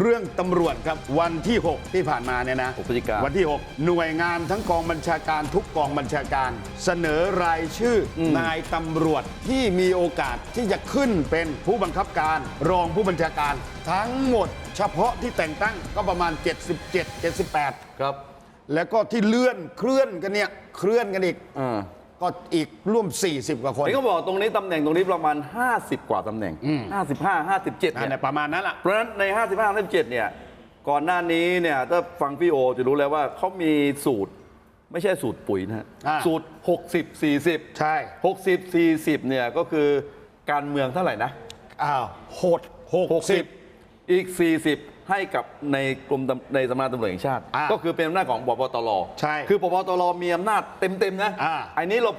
เรื่องตำรวจครับวันที่ 6 ที่ผ่านมาเนี่ยนะ6พฤศจิกาวันที่ 6 หน่วยงานทั้งกองบัญชาการทุกกองบัญชาการ เสนอรายชื่ออนายตำรวจที่มีโอกาสที่จะขึ้นเป็นผู้บังคับการ รองผู้บัญชาการ ทั้งหมดเฉพาะที่แต่งตั้งก็ประมาณ 77 78 ครับ แล้วก็ที่เลื่อนเคลื่อนกันเนี่ยเคลื่อนกันอีกอ่า ก็อีกร่วม 40 กว่าคนเห็นเขาบอกตรงนี้ตำแหน่งตรงนี้ประมาณ 50 กว่าตำแหน่ง 55 57นั่นเนี่แหยละประมาณนั้นล่ะเพราะฉะนั้นใน 55 57เนี่ยก่อนหน้านี้เนี่ยถ้าฟังพี่โอจะรู้แล้วว่าเขามีสูตรไม่ใช่สูตรปุ๋ยนะฮะอ่าสูตร 60 40 ใช่ 60 40เนี่ยก็คือการเมืองเท่าไหร่นะ อ้าวโหด 60 อีก 40 ให้กับในกรมตำในสำนักงานตำรวจแห่งชาติ อ่าก็คือเป็นอำนาจของปปตรใช่คือปปตรมีอำนาจเต็มๆนะอ่า อันนี้เรา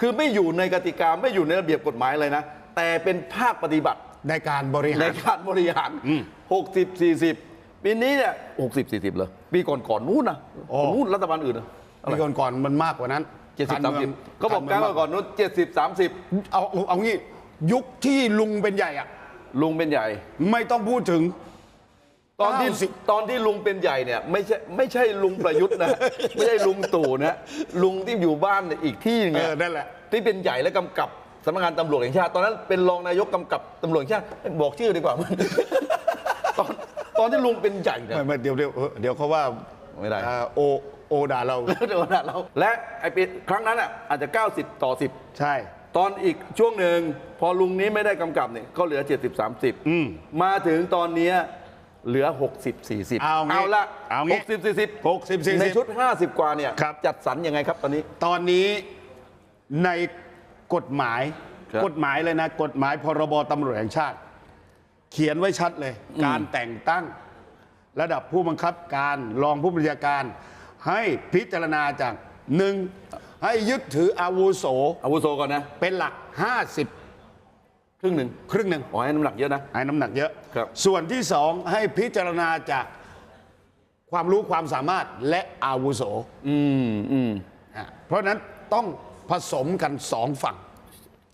คือไม่อยู่ในกติกาไม่อยู่ในระเบียบกฎหมายเลยนะ แต่เป็นภาคปฏิบัติ ในการบริหารในการบริหาร60 40 ปีนี้เนี่ย60 40เลยปีก่อนก่อนๆนู้นนะโอ้ นู้นรัฐบาลอื่นนะปีก่อนๆมันมากกว่านั้น70มืง30 ก็บอกการก่อนๆนู้น70 30 เอาเอาเอางี้ ยุคที่ลุงเป็นใหญ่อะลุงเป็นใหญ่ ไม่ต้องพูดถึง ตอนที่90ตอนที่ลุงเป็นใหญ่เนี่ยไม่ใช่ไม่ใช่ลุงประยุทธ์นะ ไม่ใช่ลุงตู่นะ ลุงที่อยู่บ้านเนี่ยอีกที่หนึงเออะอนั่นแหละที่เป็นใหญ่และกำกับสำนักงานตำรวจแห่งชาติ ตอนนั้นเป็นรองนายกกำกับตำรวจแห่งชาติบอกชื่อดีกว่าตอนตอนที่ลุงเป็นใหญ่เนี่ยไม่ไม่เดี๋ยวเดี๋ยวเออเดี๋ยวเขาว่าไม่ได้อ่าโอโอด่าเราเดี๋ยวนะเรา และไอ้ปีครั้งนั้นอะอาจจะ 90 ต่อ 10 ใช่ ตอนอีกช่วงหนึ่งพอลุงนี้ไม่ได้กำกับเนี่ยก็เหลือ 70 30อืมมาถึงตอนเนี้ย เหลือ 60 40เอางี้ละเอางี้60 40 60 40 ในชุด 50 กว่าเนี่ยครับ จัดสรรยังไงครับตอนนี้ ตอนนี้ในกฎหมาย ครับกฎหมายเลยนะ กฎหมายพรบตำรวจแห่งชาติ เขียนไว้ชัดเลยการแต่งตั้ง ระดับผู้บังคับการรองผู้บัญชาการ ให้พิจารณาจากหนึ่งให้ยึดถืออาวุโส อาวุโสก่อนนะ เป็นหลัก 50 ครึ่งหนึ่งครึ่งหนึ่งอ๋อให้น้ำหนักเยอะนะ ให้น้ำหนักเยอะครับ ส่วนที่สองให้พิจารณาจากความรู้ความสามารถและอาวุโสอืมอืมอะเพราะฉะนั้นต้องผสมกันสองฝั่ง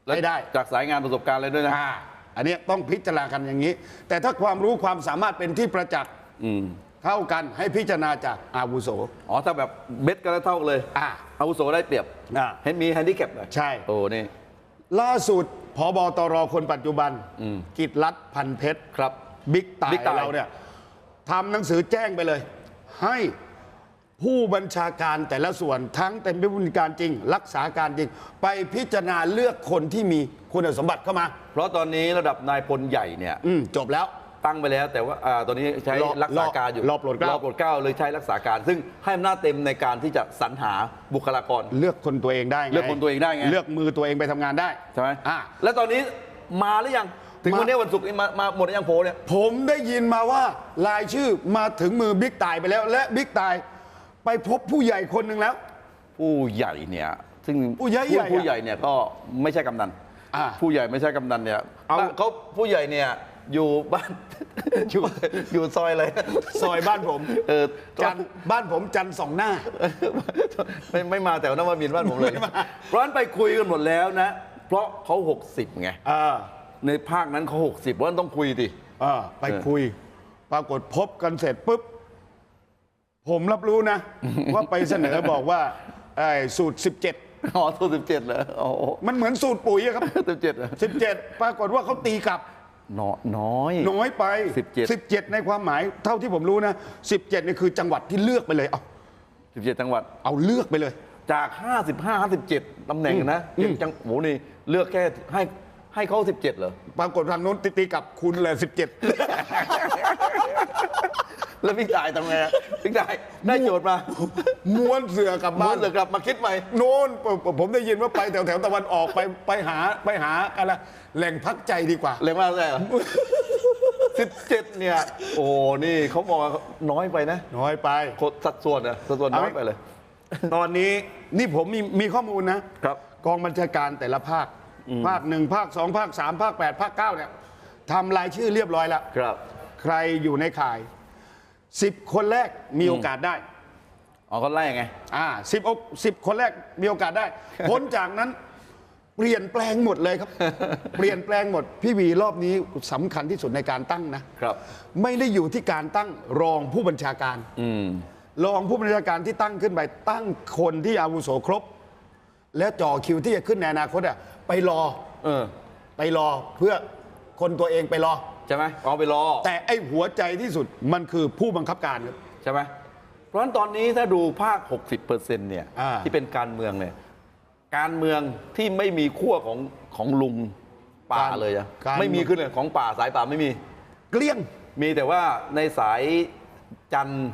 ให้ได้ จากสายงานประสบการณ์เลยด้วยนะอ่าอันเนี้ยต้องพิจารณากันอย่างนี้ แต่ถ้าความรู้ความสามารถเป็นที่ประจักษ์อืมเท่ากันให้พิจารณาจากอาวุโสอ๋อถ้าแบบเบ็ดกันแล้วเท่ากันเลยอ่าอาวุโสได้เปรียบอ่าเห็นมีแฮนดิแคปเลยใช่ โอ้นี่ล่าสุด พบตรคนปัจจุบันกิตรัฐพันเพชรครับบิ๊กต่าบิ๊กต่ายยเราเนี่ยทำหนังสือแจ้งไปเลย ให้ผู้บัญชาการแต่ละส่วนทั้งเต็มผู้บัญชาการจริง รักษาการจริง ไปพิจารณาเลือกคนที่มีคุณสมบัติเข้ามา เพราะตอนนี้ระดับนายพลใหญ่เนี่ยอืมจบแล้ว ตั้งไปแล้ว แต่ว่าอ่าตอนนี้ใช้รอรักษาการอยู่รอโปรดเกล้ารอโปรดเกล้าเลยใช้รักษาการ ซึ่งให้อำนาจเต็มในการที่จะสรรหาบุคลากร เลือกคนตัวเองได้ไงเลือกคนตัวเองได้ไง เลือกมือตัวเองไปทำงานได้ใช่ไหมอ่าแล้วตอนนี้มาหรือยังถึงมา วันนี้วันศุกร์นี้มามาหมดหรือยังโพลเนี่ยผมได้ยินมาว่ารายชื่อมาถึงมือบิ๊กต่ายไปแล้ว และบิ๊กต่าย ไปพบผู้ใหญ่คนหนึ่งแล้ว ผู้ใหญ่เนี่ยซึ่งผู้ใหญ่ใหญ่อะผู้ใหญ่เนี่ยก็ไม่ใช่กำนันอ่าผู้ใหญ่ไม่ใช่กำนันเนี่ยเอาบ้านเขาผู้ใหญ่เนี่ย อยู่บ้าน อยู่อยู่ซอยอะไรซอยบ้านผมเออจันทร์บ้านผมจันทร์สองหน้า ไม่ไม่มาแต่ว่านวมินทร์บ้านผมเลยไม่มาเพราะฉะนั้นไปคุยกันหมดแล้วนะ เพราะเขา 60 ไง เออในภาคนั้นเขา60เพราะฉะนั้นต้องคุยดิเออไปคุย ปรากฏพบกันเสร็จปุ๊บ ผมรับรู้นะ ว่าไปเสนอบอกว่าไอ้สูตร 17 อ๋อตัวสิบเจ็ดเหรออ๋อมันเหมือนสูตรปุ๋ยอะครับสิบเจ็ดเหรอ 17 ปรากฏว่าเขาตีกลับ น้อยน้อย น้อยไป 17 17 ในความหมายเท่าที่ผมรู้นะ 17นี่คือจังหวัดที่เลือกไปเลย เอาสิบเจ็ดจังหวัดเอาเลือกไปเลย จาก 55 57ตำแหน่งนะอืมจังโหนี่เลือกแค่ให้ให้เขา17 เหรอ ปรากฏทางโน้นตีตีกลับคุณเลย แล้วพี่จ่ายทำไงอะพี่จ่ายได้โจทย์มา17ม้วนเสือกลับมาบ้านเสือกลับมาคิดใหม่ โน้นผมผมได้ยินว่าไปแถวแถวตะวันออกไปไปหาไปหาอะไรแหล่งพักใจดีกว่าเลยมากเลยเหรอ17เนี่ย โอ้นี่เขามองว่าน้อยไปนะน้อยไปโคตรสัดส่วนอะสัดส่วนน้อยไปเลย ตอนนี้นี่ผมมีมีข้อมูลนะครับ กองบัญชาการแต่ละภาค ภาคหนึ่งภาคสองภาคสามภาคแปดภาคเก้าเนี่ย ทำรายชื่อเรียบร้อยแล้ว ครับ ใครอยู่ในข่ายสิบคนแรกมีโอกาสได้ อ๋อเขาไล่ไง อ่าสิบสิบคนแรกมีโอกาสได้ พ้นจากนั้นเปลี่ยนแปลงหมดเลยครับ เปลี่ยนแปลงหมด พี่วีรอบนี้สำคัญที่สุดในการตั้งนะครับ ไม่ได้อยู่ที่การตั้งรองผู้บัญชาการ อืม รองผู้บัญชาการที่ตั้งขึ้นไปตั้งคนที่อาวุโสครบ แล้วจ่อคิวที่จะขึ้นในอนาคตอะไปรอเออ ไปรอเพื่อ คนตัวเองไปรอ ใช่ไหมเอาไปรอแต่ไอ้หัวใจที่สุดมันคือผู้บังคับการครับ ใช่ไหมเพราะฉะนั้นตอนนี้ถ้าดูภาค 60%เนี่ยอ่า ที่เป็นการเมืองเนี่ยการเมืองที่ไม่มีขั้วของของลุงป่าเลยอะการ ไม่มีขึ้นเลยของป่าสายป่าไม่มี เกลี้ยง มีแต่ว่าในสายจันทร์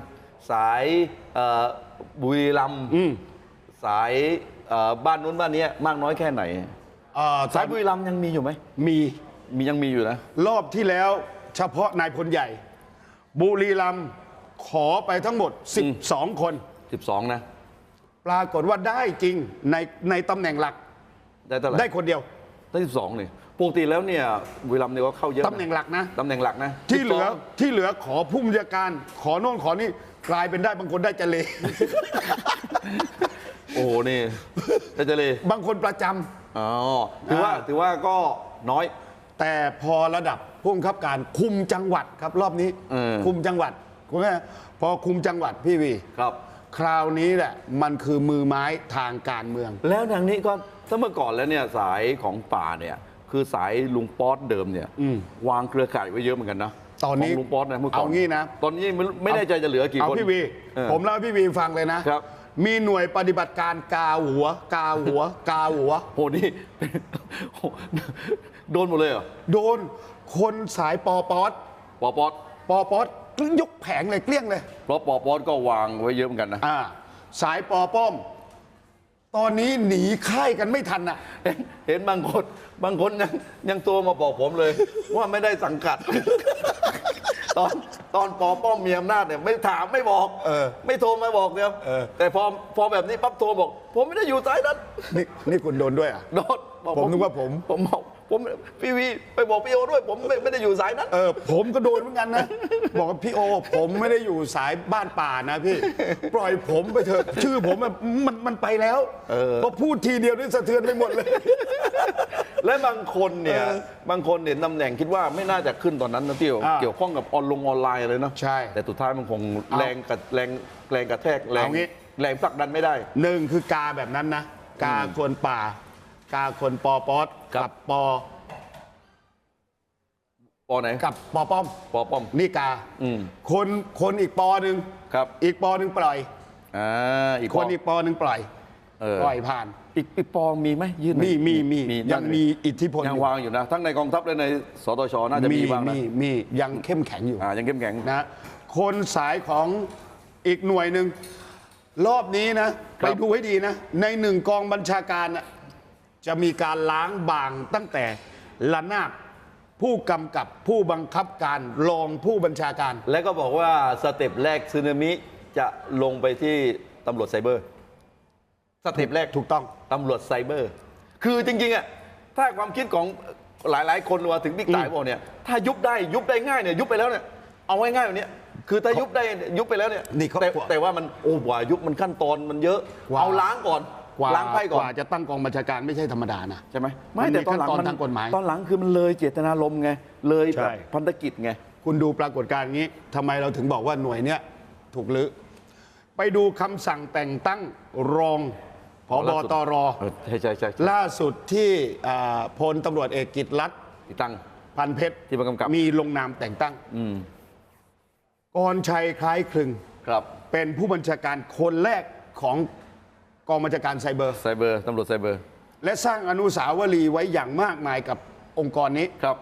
สายเอ่อบุรีรัมย์อืมสายเอ่อบ้านนู้นบ้านเนี้ยมากน้อยแค่ไหน เอ่อสายบุรีรัมย์ยังมีอยู่ไหม มี มียังมีอยู่นะ รอบที่แล้วเฉพาะนายพลใหญ่ บุรีรัมย์ขอไปทั้งหมด 12 คน 12 นะ ปรากฏว่าได้จริงในในตำแหน่งหลักได้เท่าไหร่ได้คนเดียว ได้ 12นี่ปกติแล้วเนี่ยบุรีรัมย์เนี่ยก็เข้าเยอะะตำแหน่งหลักนะ ตำแหน่งหลักนะที่เหลือ12ที่เหลือขอผู้บัญชาการขอโน่นขอนี่กลายเป็นได้บางคนได้เจเล โอ้โหนี่ได้เจเลยบางคนประจำ อ๋อถือว่าอ่าถือว่าก็น้อย แต่พอระดับผู้บังคับการคุมจังหวัดครับรอบนี้เออคุมจังหวัดคุณแม่พอคุมจังหวัดพี่วี ครับ คราวนี้แหละมันคือมือไม้ทางการเมือง แล้วทางนี้ก็ถ้าเมื่อก่อนแล้วเนี่ยสายของป่าเนี่ย คือสายลุงป๊อตเดิมเนี่ยอืมวางเครือข่ายไว้เยอะเหมือนกันนะตอนนี้ของลุงป๊อตนะเมื่อก่อนเอางี้นะ ตอนนี้ไม่ไม่แน่ใจจะเหลือกี่เอาคนพี่วี เออ ผมเล่าให้พี่วีฟังเลยนะ ครับ มีหน่วยปฏิบัติการกาหัว กาหัว กาหัว โหนี่ โหโดนหมดเลยเหรอโดนคนสายปอปอดปอป๊อตปอปอดยกแผงเลยเกลี้ยงเลย เพราะปอป๊อตก็วางไว้เยอะเหมือนกันนะอ่าสายปอป้อม ตอนนี้หนีค่ายกันไม่ทันอะ เห็นเห็นบางคนบางคนยังยังโทรมาบอกผมเลย ว่าไม่ได้สังกัด ตอนตอนปอป้อมมีอำนาจเนี่ยไม่ถามไม่บอกเออไม่โทรมาบอกเดียวเออ แต่พอพอแบบนี้ปั๊บโทรบอก ผมไม่ได้อยู่สายนั้น นี่นี่คุณโดนด้วยอะ โดนบอกผมนึกว่าผม ผมบอก ผมพี่วีไปบอกพี่โอด้วย ผมไม่ไม่ได้อยู่สายนั้น เออผมก็โดนเหมือนกันนะ บอกว่าพี่โอ ผมไม่ได้อยู่สายบ้านป่านะพี่ ปล่อยผมไปเถอะชื่อผมอะมันมันไปแล้วเออ พอพูดทีเดียวนี่สะเทือนไปหมดเลย และบางคนเนี่ยบางคนเห็นตำแหน่งคิดว่าไม่น่าจะขึ้นตอนนั้นนะที่อ่าเกี่ยวข้องกับออนลงออนไลน์เลยเนาะใช่แต่สุดท้ายมันคงเอาแรงกับแรงแรงกระแทกแรงเอางี้ แรงผลักดันไม่ได้ หนึ่งคือกาแบบนั้นนะ กาคนป่า กาคนปอปอดครับ กับ ปอปอไหนกับปอป้อม ปอป้อม นี่กาอืมคนคนอีกปอหนึ่งครับ อีกปอหนึ่งปล่อย อ่าอีกคนปอีกปอหนึ่งปล่อยเออปล่อยผ่าน อีกอีกปอมีไหมยื่นไหมีมีมียังมีอิทธิพลยังอยู่วางอยู่นะ ทั้งในกองทัพและในสตชน่าจะมีบ้างนะมีมียังเข้มแข็งอยู่ อ่ายังเข้มแข็ง นะคนสายของอีกหน่วยหนึ่งรอบนี้นะ ครัไปบดูให้ดีนะ ในหนึ่งกองบัญชาการน่ะ จะมีการล้างบางตั้งแต่ระนาบผู้กำกับผู้บังคับการรองผู้บัญชาการ และก็บอกว่าสเต็ปแรกซึนามิจะลงไปที่ตำรวจไซเบอร์ สเต็ปแรกถูกต้องตำรวจไซเบอร์ คือจริงๆอะถ้าความคิดของหลาย ๆ คนว่าถึงบิ๊กต่ายบอกเนี่ยถ้ายุบได้ยุบได้ง่ายเนี่ยยุบไปแล้วเนี่ยเอาง่ายๆแบบเนี้ยคือถ้ายุบได้ยุบไปแล้วเนี่ยนี่เขาแต่กลัวแต่ว่ามันโอ้กว่ายุบมันขั้นตอนมันเยอะกว่าเอาล้างก่อน กว่าล้างไพ่ก่อกนว่าจะตั้งกองบัญชาการไม่ใช่ธรรมดานะ ใช่ไหมมัไม่นมีแต่ตอนหลังขั้นตอนมันทางกฎหมาย ตอนหลังคือมันเลยเจตนารมณ์ไง เลยใช่ แบบพันธกิจไง คุณดูปรากฏการณ์นี้ทำไมเราถึงบอกว่าหน่วยเนี้ยถูกลือไปดูคำสั่งแต่งตั้งรองผบตร เออใช่ใช่ใช่ใช่ล่าสุดที่อ่าพลตำรวจเอกกิตรัฐที่ตั้ง พันเพชรที่มากำกับ มีลงนามแต่งตั้งอืมกรชัยคล้ายคลึง ครับ เป็นผู้บัญชาการคนแรกของ กองบัญชาการไซเบอร์ ไซเบอร์ตำรวจไซเบอร์ และสร้างอนุสาวรีย์ไว้อย่างมากมายกับองค์กรนี้ ครับ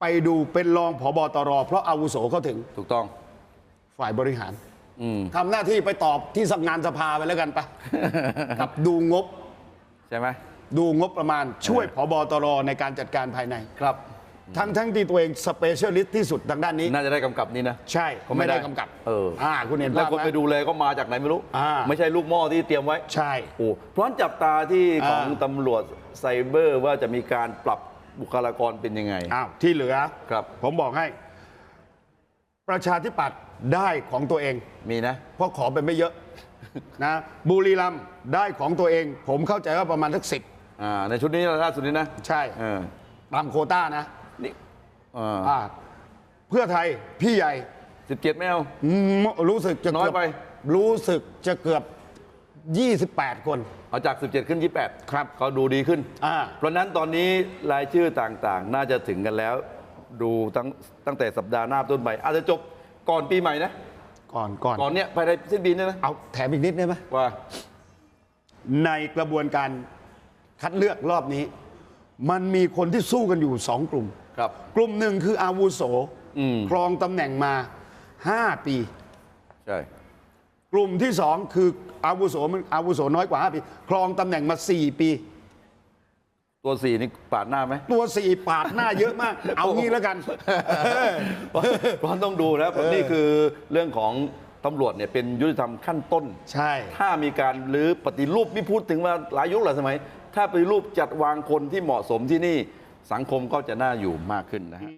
ไปดูเป็นรองผบตร เพราะอาวุโสเขาถึงถูกต้อง ฝ่ายบริหารอืมทำหน้าที่ไปตอบที่สำนักงานสภาไปแล้วกันปะกับดูงบ ใช่ไหม ดูงบประมาณช่วยผบตรในการจัดการภายใน ครับ ทั้งทั้งที่ตัวเองสเปเชียลิสต์ที่สุดทางด้านนี้ น่าจะได้กำกับนี่นะ ใช่ก็ไม่ไม่ได้ได้กำกับเอออ่าคุณเห็นแล้วภาพคนไหมไปดูแลก็มาจากไหนไม่รู้ อ่า ไม่ใช่ลูกหม้อที่เตรียมไว้ใช่ โอ้เพราะฉะนั้นจับตาที่ของอ่า ตำรวจไซเบอร์ว่าจะมีการปรับบุคลากรเป็นยังไง อ้าวที่เหลือครับ ผมบอกให้ ประชาธิปัตย์ได้ของตัวเอง มีนะ เพราะขอไปไม่เยอะ นะบุรีรัมย์ได้ของตัวเอง ผมเข้าใจว่าประมาณสักสิบอ่าในชุดนี้ล่าสุดนี้นะ ใช่ เออ ตามโควต้านะ นี่อ่าอ่าเพื่อไทยพี่ใหญ่สิบเจ็ดไม่เอา อืมรู้สึกจะน้อยเกือบไป รู้สึกจะเกือบ 28 คน เอาจาก 17 ขึ้น 28ครับก็ดูดีขึ้น อ่า เพราะฉะนั้นตอนนี้รายชื่อต่างๆ น่าจะถึงกันแล้ว ดูตั้งตั้งแต่สัปดาห์หน้าต้นไปอาจจะจบก่อนปีใหม่นะ ก่อนก่อนก่อนเนี้ยภายในสิ้นปีเนี้นะเอาแถมอีกนิดได้ไหมว่า ในกระบวนการคัดเลือกรอบนี้ มันมีคนที่สู้กันอยู่สองกลุ่ม ครับกลุ่มหนึ่งคืออาวุโสอืมครองตำแหน่งมา 5 ปี ใช่ กลุ่มที่สองคืออาวุโสมันอาวุโสน้อยกว่า 5 ปี ครองตำแหน่งมา 4 ปี ตัวสี่นี่ปาดหน้าไหมตัว4ปาดหน้าเยอะมาก เอางี้แล้วกันเพราะเพราะต้องดูนะเพราะนี่คือเรื่องของตำรวจเนี่ยเป็นยุติธรรมขั้นต้น ใช่ ถ้ามีการรื้อปฏิรูปนี่พูดถึงว่าหลายยุคหลายสมัย ถ้าปฏิรูปจัดวางคนที่เหมาะสมที่นี่ สังคมก็จะน่าอยู่มากขึ้นนะฮะ